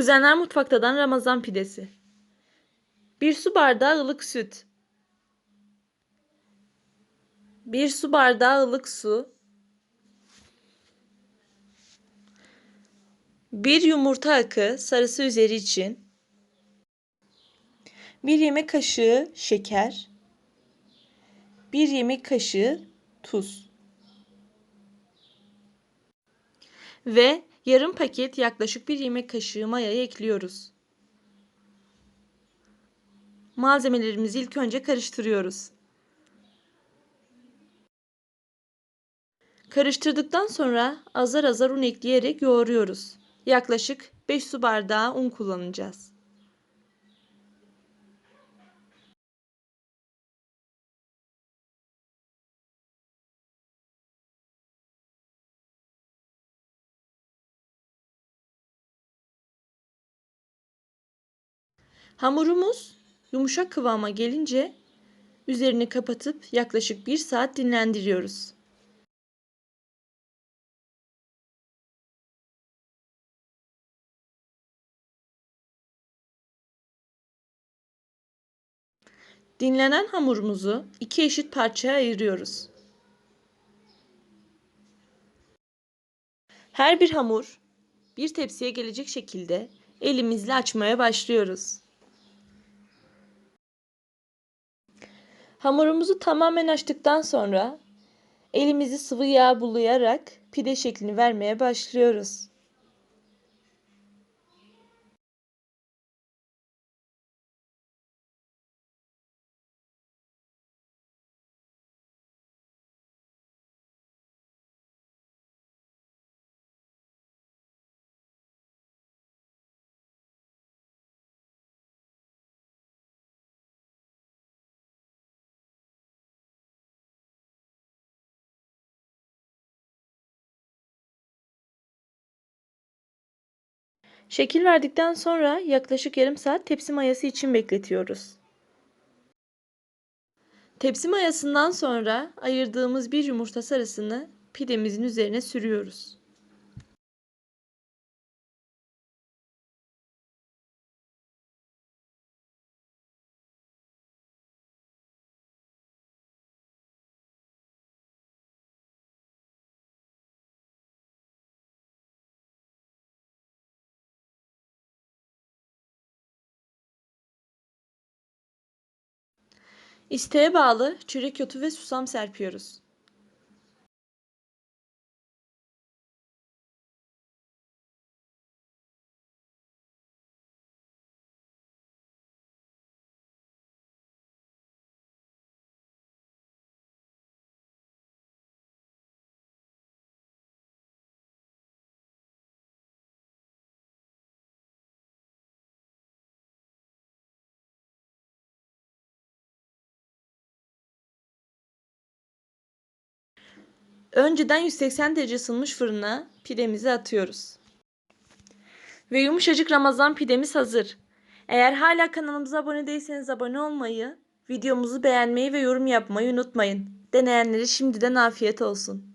Kuzenler Mutfaktadan Ramazan pidesi. 1 su bardağı ılık süt. 1 su bardağı ılık su. 1 yumurta akı sarısı üzeri için. 1 yemek kaşığı şeker. 1 yemek kaşığı tuz. Ve yarım paket yaklaşık 1 yemek kaşığı mayayı ekliyoruz. Malzemelerimizi ilk önce karıştırıyoruz. Karıştırdıktan sonra azar azar un ekleyerek yoğuruyoruz. Yaklaşık 5 su bardağı un kullanacağız. Hamurumuz yumuşak kıvama gelince üzerini kapatıp yaklaşık 1 saat dinlendiriyoruz. Dinlenen hamurumuzu iki eşit parçaya ayırıyoruz. Her bir hamur bir tepsiye gelecek şekilde elimizle açmaya başlıyoruz. Hamurumuzu tamamen açtıktan sonra elimizi sıvı yağ bulayarak pide şeklini vermeye başlıyoruz. Şekil verdikten sonra yaklaşık yarım saat tepsi mayası için bekletiyoruz. Tepsi mayasından sonra ayırdığımız bir yumurta sarısını pidemizin üzerine sürüyoruz. İsteğe bağlı çörek otu ve susam serpiyoruz. Önceden 180 derece ısınmış fırına pidemizi atıyoruz. Ve yumuşacık Ramazan pidemiz hazır. Eğer hala kanalımıza abone değilseniz abone olmayı, videomuzu beğenmeyi ve yorum yapmayı unutmayın. Deneyenlere şimdiden afiyet olsun.